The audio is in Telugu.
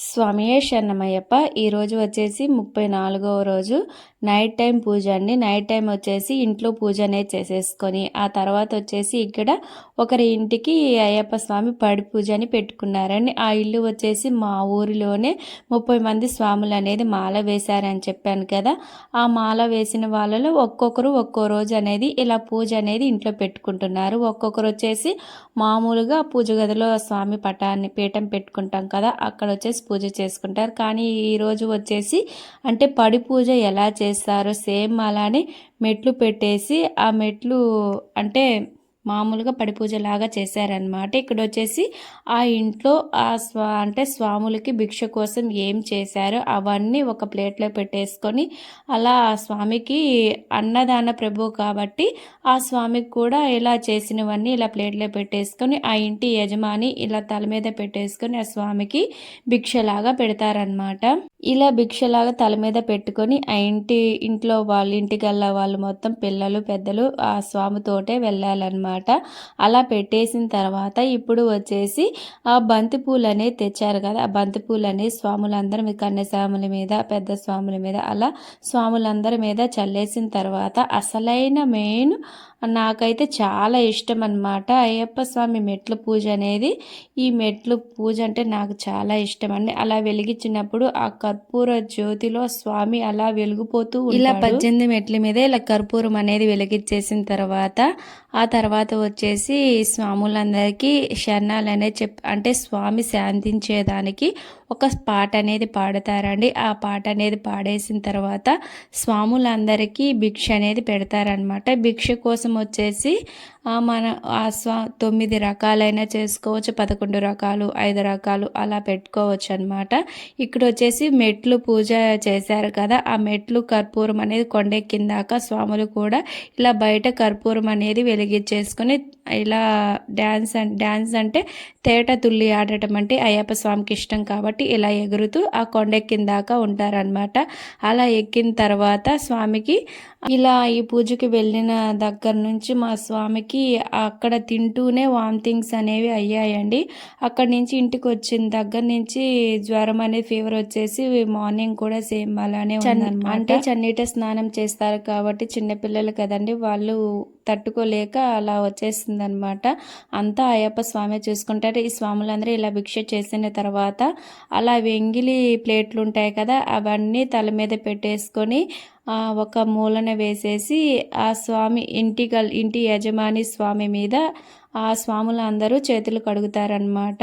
స్వామియే శరణమయ్యప్ప. ఈరోజు వచ్చేసి ముప్పై నాలుగవ రోజు. నైట్ టైం పూజ అండి. నైట్ టైం వచ్చేసి ఇంట్లో పూజ అనేది చేసేసుకొని ఆ తర్వాత వచ్చేసి ఇక్కడ ఒకరి ఇంటికి అయ్యప్ప స్వామి పడి పూజ అని పెట్టుకున్నారండి. ఆ ఇల్లు వచ్చేసి మా ఊరిలోనే ముప్పై మంది స్వాములు అనేది మాల వేశారని చెప్పాను కదా. ఆ మాల వేసిన వాళ్ళలో ఒక్కొక్కరు ఒక్కో రోజు అనేది ఇలా పూజ అనేది ఇంట్లో పెట్టుకుంటున్నారు. ఒక్కొక్కరు వచ్చేసి మామూలుగా పూజ గదిలో స్వామి పటాన్ని పీఠం పెట్టుకుంటాం కదా అక్కడ వచ్చేసి పూజ చేసుకుంటారు. కానీ ఈరోజు వచ్చేసి అంటే పడి పూజ ఎలా చే చేస్తారు సేమ్ అలానే మెట్లు పెట్టేసి ఆ మెట్లు అంటే మామూలుగా పడిపూజలాగా చేశారనమాట ఇక్కడ వచ్చేసి ఆ ఇంట్లో ఆ స్వా అంటే స్వాములకి భిక్ష కోసం ఏం చేశారో అవన్నీ ఒక ప్లేట్లో పెట్టేసుకొని అలా ఆ స్వామికి అన్నదాన ప్రభు కాబట్టి ఆ స్వామికి కూడా ఇలా చేసినవన్నీ ఇలా ప్లేట్లో పెట్టేసుకొని ఆ ఇంటి యజమాని ఇలా తల మీద పెట్టేసుకొని ఆ స్వామికి భిక్షలాగా పెడతారనమాట ఇలా భిక్షలాగా తల మీద పెట్టుకొని ఆ ఇంటి ఇంట్లో వాళ్ళ ఇంటికల్లా వాళ్ళు మొత్తం పిల్లలు పెద్దలు ఆ స్వామితోటే వెళ్ళాలన్నమాట. అలా పెట్టేసిన తర్వాత ఇప్పుడు వచ్చేసి ఆ బంతిపూలు అనేది తెచ్చారు కదా. ఆ బంతిపూలు అనేది స్వాములందరూ మీ కన్యస్వాముల మీద పెద్ద స్వాముల మీద అలా స్వాములందరి మీద చల్లేసిన తర్వాత అసలైన మెయిన్ నాకైతే చాలా ఇష్టం అనమాట అయ్యప్ప స్వామి మెట్ల పూజ అనేది ఈ మెట్లు పూజ అంటే నాకు చాలా ఇష్టం అండి. అలా వెలిగించినప్పుడు ఆ కర్పూర జ్యోతిలో స్వామి అలా వెలిగిపోతూ ఇలా పద్దెనిమిది మెట్ల మీద ఇలా కర్పూరం అనేది వెలిగించేసిన తర్వాత ఆ తర్వాత వచ్చేసి స్వాములందరికీ శరణాలు అనేది చెప్ అంటే స్వామి శాంతించేదానికి ఒక పాట అనేది పాడతారండి. ఆ పాట అనేది పాడేసిన తర్వాత స్వాములందరికీ భిక్ష అనేది పెడతారనమాట భిక్ష కోసం వచ్చేసి మన ఆ స్వా తొమ్మిది రకాలైన చేసుకోవచ్చు. పదకొండు రకాలు ఐదు రకాలు అలా పెట్టుకోవచ్చు అనమాట ఇక్కడ వచ్చేసి మెట్లు పూజ చేశారు కదా. ఆ మెట్లు కర్పూరం అనేది కొండెక్కిందాక స్వాములు కూడా ఇలా బయట కర్పూరం అనేది వెలిగించేసుకొని ఇలా డ్యాన్స్ డ్యాన్స్ అంటే తేట తుల్లి ఆడటం అంటే అయ్యప్ప స్వామికి ఇష్టం కాబట్టి ఇలా ఎగురుతూ ఆ కొండెక్కిన దాకా ఉంటారనమాట అలా ఎక్కిన తర్వాత స్వామికి ఇలా ఈ పూజకి వెళ్ళిన దగ్గర నుంచి మా స్వామికి అక్కడ తింటూనే వామిటింగ్స్ అనేవి అయ్యాయండి. అక్కడి నుంచి ఇంటికి వచ్చిన దగ్గర నుంచి జ్వరం అనేది ఫీవర్ వచ్చేసి మార్నింగ్ కూడా సేమ్ అలానే అంటే చన్నీట స్నానం చేస్తారు కాబట్టి చిన్నపిల్లలు కదండి వాళ్ళు తట్టుకోలేక అలా వచ్చేసింది అనమాట అంతా అయ్యప్ప స్వామి చూసుకుంటారు ఈ స్వాములందరూ ఇలా భిక్ష చేసిన తర్వాత అలా వెంగిలి ప్లేట్లు ఉంటాయి కదా అవన్నీ తల మీద పెట్టేసుకొని ఒక మూలన వేసేసి ఆ స్వామి ఇంటి ఇంటి యజమాని స్వామి మీద ఆ స్వాములు అందరూ చేతులు కడుగుతారనమాట.